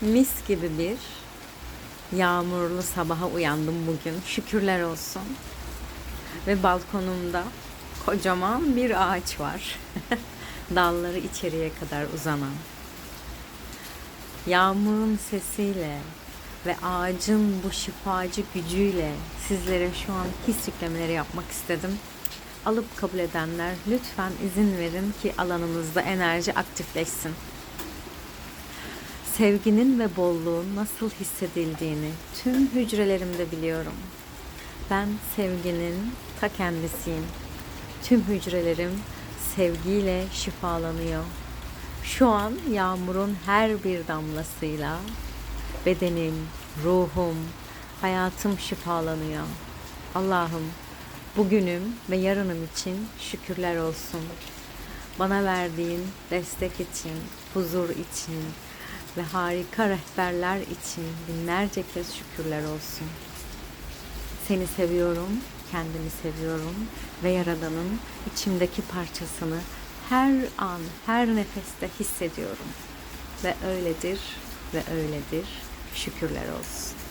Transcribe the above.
mis gibi bir yağmurlu sabaha uyandım bugün. Şükürler olsun. Ve balkonumda kocaman bir ağaç var. Dalları içeriye kadar uzanan. Yağmurun sesiyle ve ağacın bu şifacı gücüyle sizlere şu an his yüklemeleri yapmak istedim. Alıp kabul edenler lütfen izin verin ki alanınızda enerji aktifleşsin. Sevginin ve bolluğun nasıl hissedildiğini tüm hücrelerimde biliyorum. Ben sevginin ta kendisiyim. Tüm hücrelerim sevgiyle şifalanıyor. Şu an yağmurun her bir damlasıyla bedenim, ruhum, hayatım şifalanıyor. Allah'ım bugünüm ve yarınım için şükürler olsun. Bana verdiğin destek için, huzur için ve harika rehberler için binlerce kez şükürler olsun. Seni seviyorum, kendimi seviyorum ve Yaradan'ın içimdeki parçasını her an, her nefeste hissediyorum. Ve öyledir ve öyledir. Şükürler olsun.